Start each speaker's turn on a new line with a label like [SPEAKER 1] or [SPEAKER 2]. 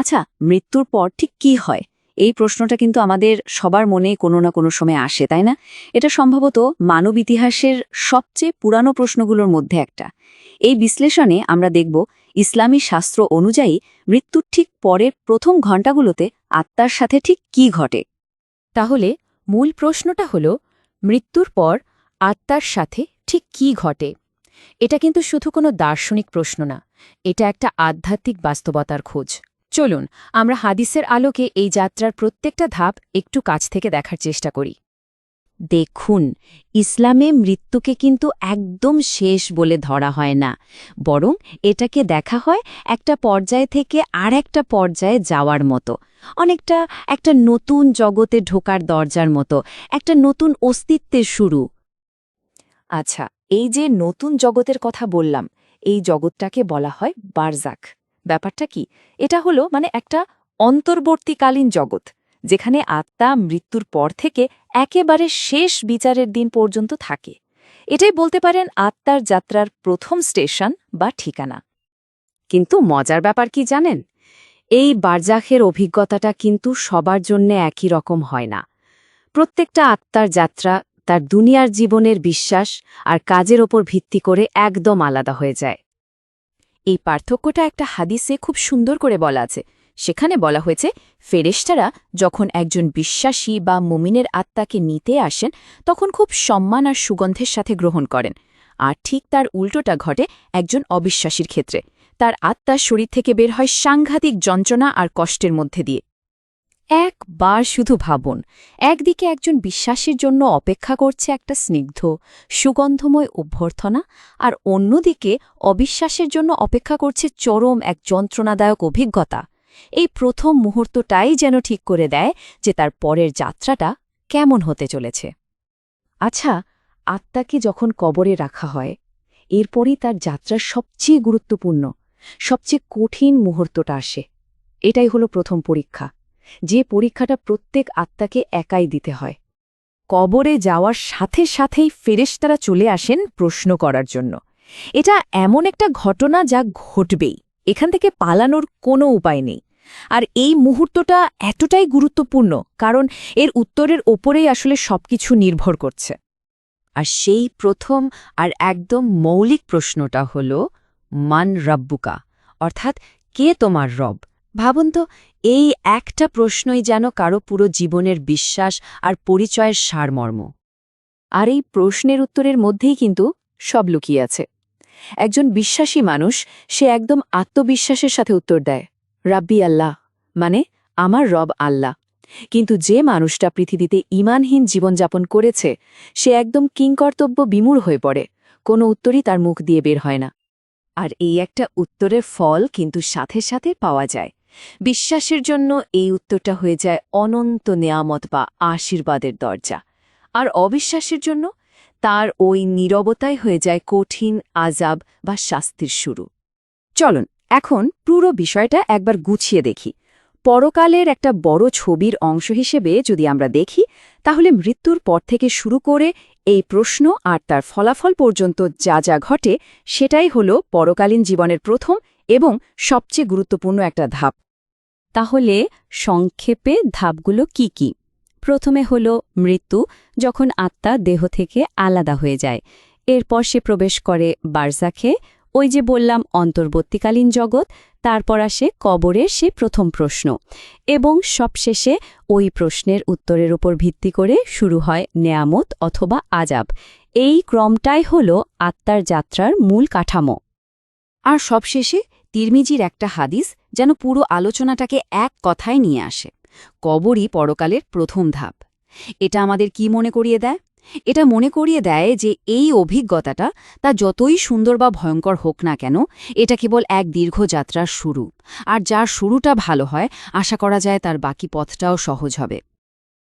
[SPEAKER 1] আচ্ছা মৃত্যুর পর ঠিক কি হয়? এই প্রশ্নটা কিন্তু আমাদের সবার মনে কোনো না কোনো সময় আসে, তাই না? এটা সম্ভবত মানব ইতিহাসের সবচেয়ে পুরানো প্রশ্নগুলোর মধ্যে একটা। এই বিশ্লেষণে আমরা দেখব ইসলামী শাস্ত্র অনুযায়ী মৃত্যুর ঠিক পরের প্রথম ঘণ্টাগুলোতে আত্মার সাথে ঠিক কি ঘটে?
[SPEAKER 2] তাহলে মূল প্রশ্নটা হল, মৃত্যুর পর আত্মার সাথে ঠিক কি ঘটে? এটা কিন্তু শুধু কোনো দার্শনিক প্রশ্ন না, এটা একটা আধ্যাত্মিক বাস্তবতার খোঁজ। চলুন, আমরা হাদিসের আলোকে এই যাত্রার প্রত্যেকটা ধাপ একটু কাছ থেকে দেখার চেষ্টা করি।
[SPEAKER 1] দেখুন, ইসলামে মৃত্যুকে কিন্তু একদম শেষ বলে ধরা হয় না, বরং এটাকে দেখা হয় একটা পর্যায় থেকে আর একটা পর্যায়ে যাওয়ার মতো। অনেকটা একটা নতুন জগতে ঢোকার দরজার মতো, একটা নতুন অস্তিত্বের শুরু।
[SPEAKER 2] আচ্ছা এই যে নতুন জগতের কথা বললাম, এই জগৎটাকে বলা হয় বারজাক। ব্যাপারটা কি? এটা হলো মানে একটা অন্তর্বর্তীকালীন জগৎ, যেখানে আত্মা মৃত্যুর পর থেকে একেবারে শেষ বিচারের দিন পর্যন্ত থাকে। এটাই বলতে পারেন আত্মার যাত্রার প্রথম স্টেশন বা ঠিকানা।
[SPEAKER 1] কিন্তু মজার ব্যাপার কি জানেন? এই বারজাখের অভিজ্ঞতাটা কিন্তু সবার জন্য একই রকম হয় না। প্রত্যেকটা আত্মার যাত্রা তার দুনিয়ার জীবনের বিশ্বাস আর কাজের ওপর ভিত্তি করে একদম আলাদা হয়ে যায়।
[SPEAKER 2] এই পার্থক্যটা একটা হাদিসে খুব সুন্দর করে বলা আছে। সেখানে বলা হয়েছে ফেরেস্টারা যখন একজন বিশ্বাসী বা মুমিনের আত্মাকে নিতে আসেন, তখন খুব সম্মান আর সুগন্ধের সাথে গ্রহণ করেন। আর ঠিক তার উল্টোটা ঘটে একজন অবিশ্বাসীর ক্ষেত্রে। তার আত্মা শরীর থেকে বের হয় সাংঘাতিক যন্ত্রণা আর কষ্টের মধ্যে দিয়ে। একবার শুধু ভাবুন, একদিকে একজন বিশ্বাসের জন্য অপেক্ষা করছে একটা স্নিগ্ধ, সুগন্ধময় অভ্যর্থনা আর অন্যদিকে অবিশ্বাসের জন্য অপেক্ষা করছে চরম এক যন্ত্রণাদায়ক অভিজ্ঞতা। এই প্রথম মুহূর্তটাই যেন ঠিক করে দেয় যে তার পরের যাত্রাটা কেমন হতে চলেছে।
[SPEAKER 1] আচ্ছা আত্মাকে যখন কবরে রাখা হয়, এরপরই তার যাত্রার সবচেয়ে গুরুত্বপূর্ণ, সবচেয়ে কঠিন মুহূর্তটা আসে। এটাই হলো প্রথম পরীক্ষা। যে পরীক্ষাটা প্রত্যেক আত্মাকে একাই দিতে হয়।
[SPEAKER 2] কবরে যাওয়ার সাথে সাথেই ফেরেশতারা চলে আসেন প্রশ্ন করার জন্য। এটা এমন একটা ঘটনা যা ঘটবেই। এখান থেকে পালানোর কোনো উপায় নেই। আর এই মুহূর্তটা এতটাই গুরুত্বপূর্ণ, কারণ এর উত্তরের ওপরেই আসলে সবকিছু নির্ভর করছে।
[SPEAKER 1] আর সেই প্রথম আর একদম মৌলিক প্রশ্নটা হল, মান রব্বুকা? অর্থাৎ, কে তোমার রব? ভাবুন তো, এই একটা প্রশ্নই যেন কারও পুরো জীবনের বিশ্বাস আর পরিচয়ের সারমর্ম।
[SPEAKER 2] আর এই প্রশ্নের উত্তরের মধ্যেই কিন্তু সব লুকিয়ে আছে। একজন বিশ্বাসী মানুষ, সে একদম আত্মবিশ্বাসের সাথে উত্তর দেয়, রাব্বি আল্লাহ মানে আমার রব আল্লাহ কিন্তু যে মানুষটা পৃথিবীতে ইমানহীন জীবনযাপন করেছে, সে একদম কিংকর্তব্য বিমূঢ় হয়ে পড়ে, কোনো উত্তরই তার মুখ দিয়ে বের হয় না।
[SPEAKER 1] আর এই একটা উত্তরের ফল কিন্তু সাথে সাথে পাওয়া যায় বিশ্বাসের জন্য এই উত্তরটা হয়ে যায় অনন্ত নেয়ামত বা আশীর্বাদের দরজা। আর অবিশ্বাসের জন্য তার ওই নীরবতাই হয়ে যায় কঠিন আজাব বা শাস্তির শুরু।
[SPEAKER 2] চলুন, এখন পুরো বিষয়টা একবার গুছিয়ে দেখি। পরকালের একটা বড় ছবির অংশ হিসেবে যদি আমরা দেখি, তাহলে মৃত্যুর পর থেকে শুরু করে এই প্রশ্ন আর তার ফলাফল পর্যন্ত যা যা ঘটে, সেটাই হল পরকালীন জীবনের প্রথম এবং সবচেয়ে গুরুত্বপূর্ণ একটা ধাপ।
[SPEAKER 1] তাহলে সংক্ষেপে ধাপগুলো কি কি? প্রথমে হল মৃত্যু, যখন আত্মা দেহ থেকে আলাদা হয়ে যায়। এরপর সে প্রবেশ করে বারজাখে ওই যে বললাম, অন্তর্বর্তীকালীন জগৎ, তারপর আসে কবরের সে প্রথম প্রশ্ন। এবং সবশেষে ওই প্রশ্নের উত্তরের উপর ভিত্তি করে শুরু হয় নেয়ামত অথবা আজাব এই ক্রমটাই হল আত্মার যাত্রার মূল কাঠামো।
[SPEAKER 2] আর সবশেষে তিরমিজির একটা হাদিস যেন পুরো আলোচনাটাকে এক কথায় নিয়ে আসে। কবরই পরকালের প্রথম ধাপ। এটা আমাদের কি মনে করিয়ে দেয়? এটা মনে করিয়ে দেয় যে এই অভিজ্ঞতাটা তা যতই সুন্দর বা ভয়ঙ্কর হোক না কেন, এটা কেবল এক দীর্ঘ যাত্রার শুরু। আর যার শুরুটা ভালো হয়, আশা করা যায় তার বাকি পথটাও সহজ হবে।